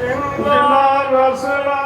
ਜਿਨਾ ਰਸਨਾ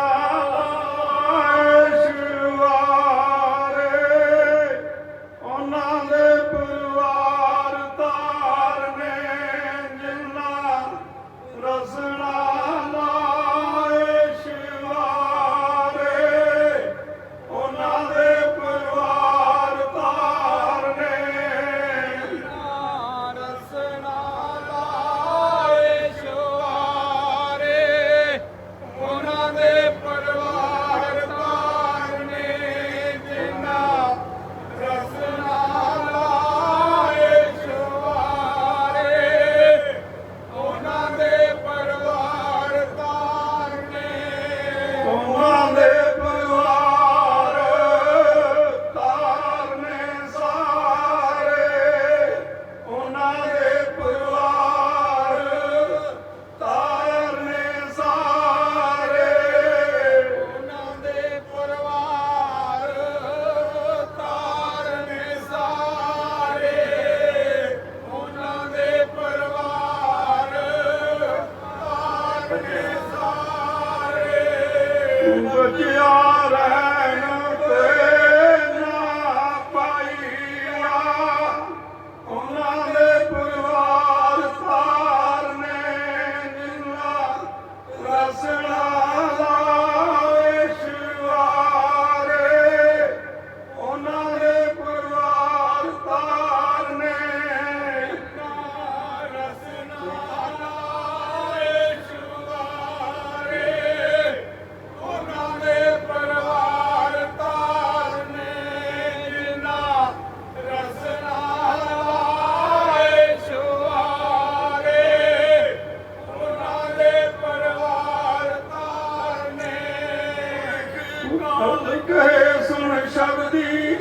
ਕਹੇ ਸੁਣ ਸ਼ਬਦੀ।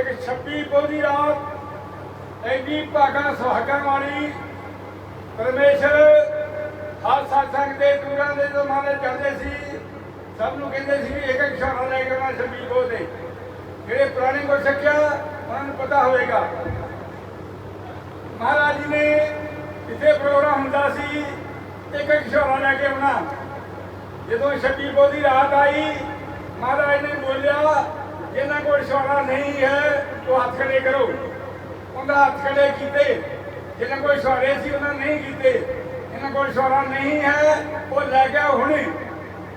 ਇੱਕ 26 ਪੋਦੀ ਰਾਤ ਐਡੀ ਭਾਗਾ ਸੁਹਾਗਾ ਵਾਲੀ ਪਰਮੇਸ਼ਰ ਹਰ ਸਾਥਾਂ ਦੇ ਦੂਰਾਂ ਦੇ ਜ਼ਮਾਨੇ ਚੱਲਦੇ ਸੀ, ਸਭ ਨੂੰ ਕਹਿੰਦੇ ਸੀ, ਇੱਕ ਇੱਕ ਸ਼ਾਨਾ ਲੈ ਕੇ ਮੈਂ 26 ਪੋਦੇ ਜਿਹੜੇ ਪੁਰਾਣੇ ਕੋ ਸਿੱਖਿਆ ਉਹਨਾਂ ਨੂੰ ਪਤਾ ਹੋਵੇਗਾ। ਮਹਾਰਾਜ ਜੀ ਨੇ ਕਿਤੇ ਪ੍ਰੋਗਰਾਮ ਹੁੰਦਾ ਸੀ, ਇੱਕ ਇੱਕ ਸ਼ੋਰਾ ਲੈ ਕੇ ਆਉਣਾ। ਜਦੋਂ ਛੱਬੀ ਪੋ ਦੀ ਰਾਤ ਆਈ, ਮਹਾਰਾਜ ਨੇ ਬੋਲਿਆ ਜਿਹਨਾਂ ਕੋਲ ਸ਼ੋਰਾ ਨਹੀਂ ਹੈ, ਉਹ ਹੱਥ ਖੜੇ ਕਰੋ। ਉਹਦਾ ਹੱਥ ਖੜੇ ਕੀਤੇ। ਜਿਹਨਾਂ ਕੋਲ ਸ਼ੋਰੇ ਸੀ ਉਹਨਾਂ ਨਹੀਂ ਕੀਤੇ। ਇਹਨਾਂ ਕੋਲ ਸ਼ੋਰਾ ਨਹੀਂ ਹੈ, ਉਹ ਲੈ ਕੇ ਹੁਣੇ।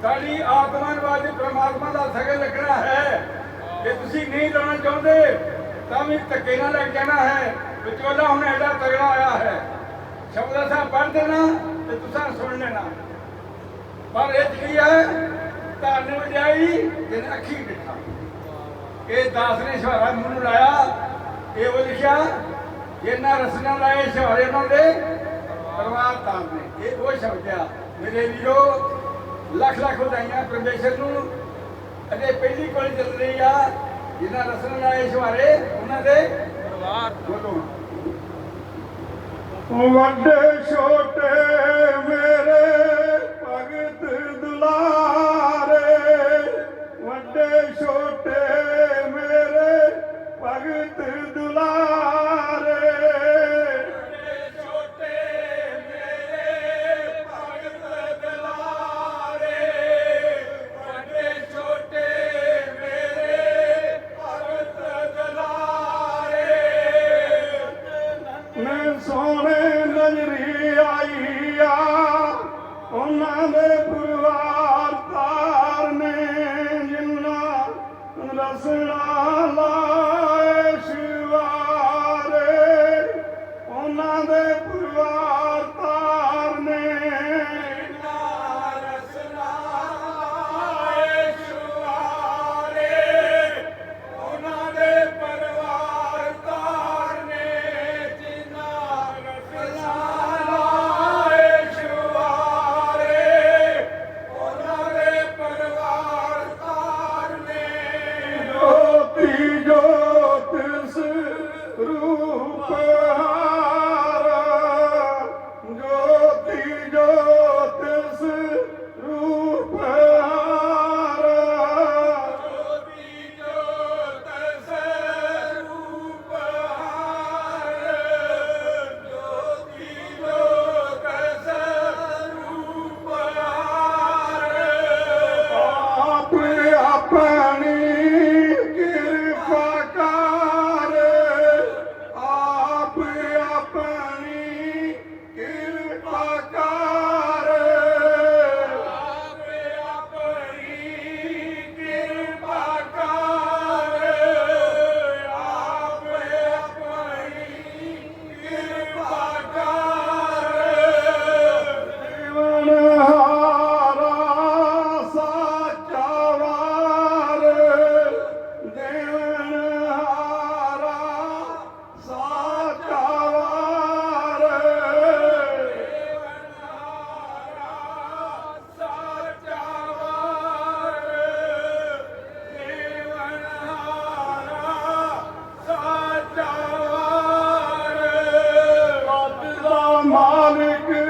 ਸਾਡੀ ਆਤਮਾ ਪ੍ਰਮਾਤਮਾ ਦਾ ਸਗਨ ਲੱਗਣਾ ਹੈ। ਜੇ ਤੁਸੀਂ ਨਹੀਂ ਲਾਉਣਾ ਚਾਹੁੰਦੇ, ਤਾਂ ਵੀ ਧੱਕੇ ਨਾਲ ਲੱਗ ਜਾਣਾ ਹੈ। ਵਿਚੋਲਾ ਹੁਣ ਐਡਾ ਤਗੜਾ ਆਇਆ ਹੈ। ਸ਼ਬਦ ਅਸਾਂ ਪੜ੍ਹ ਦੇਣਾ ਤੇ ਤੁਸੀਂ ਸੁਣ ਲੈਣਾ। ਪਰ ਇਹ ਕੀ ਹੈ? ਧੰਨ ਵਜਾਈ ਜਿਹਨੇ ਅੱਖੀ ਦੇਖਾ ਇਹ ਦਾਸ ਨੇ ਸ਼ਹਾਰਾ ਮੂੰਹ ਨੂੰ ਲਾਇਆ, ਇਹ ਉਹ ਲਿਖਿਆ ਜਿਹਨਾਂ ਰਸਨਾ ਲਾਏ ਸ਼ਹਾਰੇ ਉਹਨਾਂ ਦੇ ਪਰਵਾਰ ਤਾਂ ਨੇ ਇਹ ਉਹ ਸ਼ਬਦ ਆ। ਮੇਰੇ ਵੀਰੋ, ਲੱਖ ਲੱਖ ਵਧਾਈਆਂ ਪਰਮੇਸ਼ਰ ਨੂੰ। ਅਜੇ ਪਹਿਲੀ ਕੋਲ ਚੱਲ ਰਹੀ ਆ ਜਿਹਨਾਂ ਰਸਨਾ ਲਾਏ ਸ਼ਹਾਰੇ ਉਹਨਾਂ ਦੇ ਪਰਿਵਾਰ ਬੋਲੋ ਵੱਡੇ ਛੋਟੇ ਮੇਰੇ عليك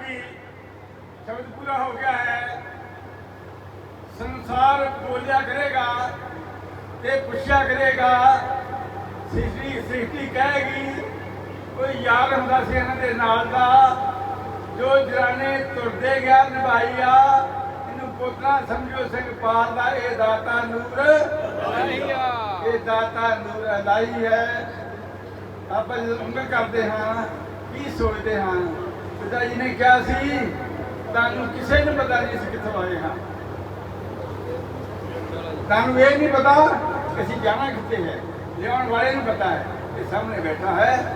ਪਿਆਰੀ ਹਰ ਸੰਗਤ ਜੀ। ਸ਼ਬਦ ਪੂਰਾ ਹੋ ਗਿਆ ਹੈ। ਤੇ ਪੁੱਛਿਆ ਕਰੇਗਾ। ਸ੍ਰਿਸ਼ਟੀ ਸ੍ਰਿਸ਼ਟੀ ਕਹੇਗੀ, ਕੋਈ ਯਾਰ ਹੁੰਦਾ ਸੀ ਇਹਨਾਂ ਦੇ ਨਾਲ ਦਾ, ਜੋ ਜਰਾਨੇ ਤੁਰਦੇ ਗਿਆ, ਨਿਭਾਈ ਇਹਨੂੰ ਪੁੱਤਰਾ ਸਮਝੋ, ਸਿੰਘ ਪਾਲ ਦਾ, ਇਹ ਦਾਤਾ ਨੂਰ। ਇਹ ਦਾਤਾ ਨੂਰ ਅਲਾਈ ਹੈ। ਆਪਾਂ ਜਦੋਂ ਉਂਗਲ ਕਰਦੇ ਹਾਂ, ਕੀ ਸੋਚਦੇ ਹਾਂ? ਪਿਤਾ ਜੀ ਨੇ ਕਿਹਾ ਸੀ, ਤੁਹਾਨੂੰ ਕਿਸੇ ਨੂੰ ਪਤਾ ਨਹੀਂ ਅਸੀਂ ਕਿੱਥੋਂ ਆਏ ਹਾਂ। ਤੁਹਾਨੂੰ ਇਹ ਨਹੀਂ ਪਤਾ ਕਿ ਅਸੀਂ ਜਾਣਾ ਕਿੱਥੇ ਹੈ? ਲਿਆਉਣ ਵਾਲੇ ਨੂੰ ਪਤਾ ਹੈ ਕਿ ਸਾਹਮਣੇ ਬੈਠਾ ਹੈ।